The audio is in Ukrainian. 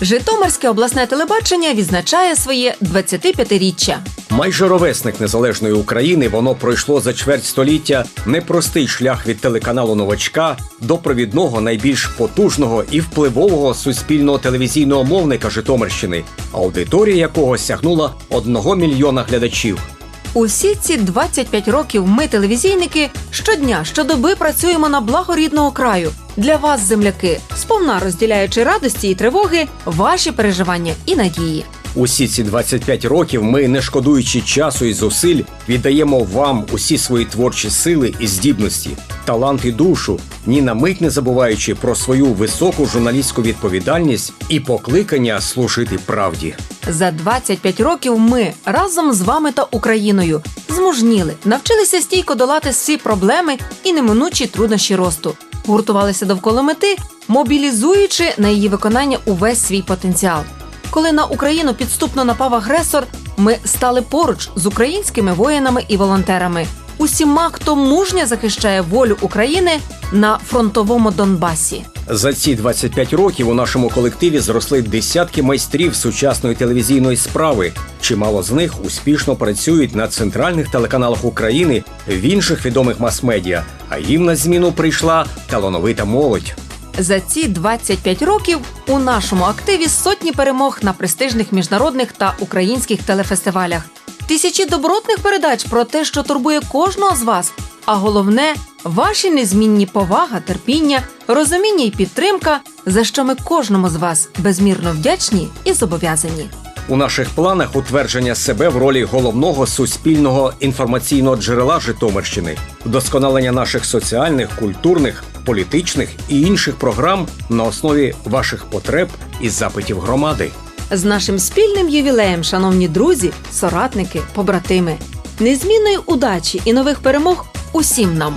Житомирське обласне телебачення відзначає своє 25-річчя. Майже ровесник незалежної України, воно пройшло за чверть століття непростий шлях від телеканалу новачка до провідного найбільш потужного і впливового суспільного телевізійного мовника Житомирщини, аудиторія якого сягнула одного мільйона глядачів. Усі ці 25 років ми, телевізійники, щодня, щодоби працюємо на благо рідного краю. Для вас, земляки, сповна розділяючи радості і тривоги, ваші переживання і надії. Усі ці 25 років ми, не шкодуючи часу і зусиль, віддаємо вам усі свої творчі сили і здібності, талант і душу, ні на мить не забуваючи про свою високу журналістську відповідальність і покликання служити правді. За 25 років ми разом з вами та Україною змужніли, навчилися стійко долати всі проблеми і неминучі труднощі росту, гуртувалися довкола мети, мобілізуючи на її виконання увесь свій потенціал. Коли на Україну підступно напав агресор, ми стали поруч з українськими воїнами і волонтерами, усіма, хто мужньо захищає волю України на фронтовому Донбасі. За ці 25 років у нашому колективі зросли десятки майстрів сучасної телевізійної справи. Чимало з них успішно працюють на центральних телеканалах України в інших відомих мас-медіа. А їм на зміну прийшла талановита молодь. За ці 25 років у нашому активі сотні перемог на престижних міжнародних та українських телефестивалях, тисячі добротних передач про те, що турбує кожного з вас. А головне ваші незмінні повага, терпіння, розуміння і підтримка, за що ми кожному з вас безмірно вдячні і зобов'язані. У наших планах утвердження себе в ролі головного суспільного інформаційного джерела Житомирщини, вдосконалення наших соціальних, культурних, політичних і інших програм на основі ваших потреб і запитів громади. З нашим спільним ювілеєм, шановні друзі, соратники, побратими, незмінної удачі і нових перемог усім нам.